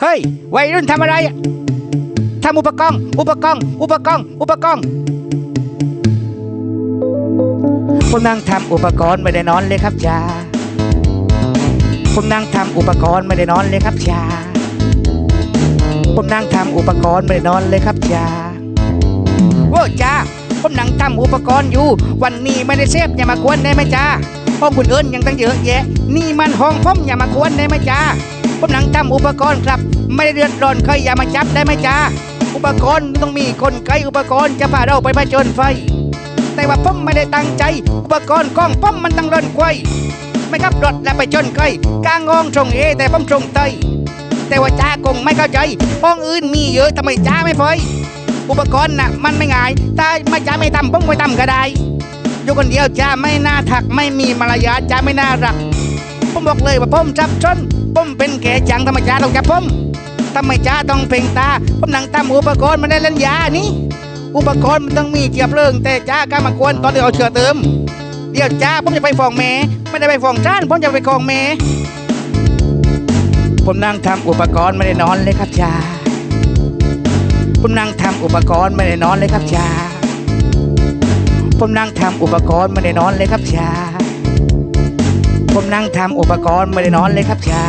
เฮ้ย วัยรุ่นทำอะไรอะทำอุปกรณ์ อุปกรณ์ อุปกรณ์ อุปกรณ์ผมนั่งทำอุปกรณ์ไม่ได้นอนเลยครับจ้าผมนั่งทำอุปกรณ์ไม่ได้นอนเลยครับจ้าผมนั่งทำอุปกรณ์ไม่ได้นอนเลยครับจ้าโว้จ้าผมนั่งทำอุปกรณ์อยู่ วันนี้ไม่ได้เซฟอย่ามากวนได้ไหมจ้าห้องคุณเอิญยังตั้งเยอะแยะ นี่มันห้องผมอย่ามากวนได้ไหมจ้า ผมนั่งทำอุปกรณ์ครับ ไม่ได้เดือดร้อนใครอย่ามาจับได้ไหมจ้าอุปกรณ์ต้องมีคนไกลอุปกรณ์จะพาเราไปผจญไฟ แต่ว่าผมไม่ได้ตั้งใจ อุปกรณ์กล้องผมมันตั้งเรินไกวไม่ขับรถและไปชนใครกลางงองตรงเอแต่ผมตรงไตแต่ว่าจ้าคงไม่เข้าใจห้องอื่นมีเยอะทำไมจ้าไม่ไฟอุปกรณ์น่ะมันไม่ง่ายถ้าไม่จ้าไม่ทำผมไม่ทำก็ได้อยู่คนเดียวจ้าไม่น่าถักไม่มีมารยาทจ้าไม่น่ารัก ผมบอกเลยว่าผมจับชนผมเป็นแก่จังธรรมชาติต้องจับผมทำไมจ้าต้องเพ่งตา ผมนั่งตามอุปกรณ์มันได้เล่นยานี่อุปกรณ์มันต้องมีเกียบเรื่องแต่จ้ากล้ามากวนตอนที่เอาเชือเติม เดี๋ยวจ้าผมจะไปฟ้องแม่ไม่ได้ไปฟ้องจ้านผมจะไปฟ้องแม่ผมนั่งทำอุปกรณ์ไม่ได้นอนเลยครับจ้าผมนั่งทำอุปกรณ์ไม่ได้นอนเลยครับจ้าผมนั่งทำอุปกรณ์ไม่ได้นอนเลยครับจ้า ผมนั่งทำอุปกรณ์ไม่ได้นอนเลยครับชา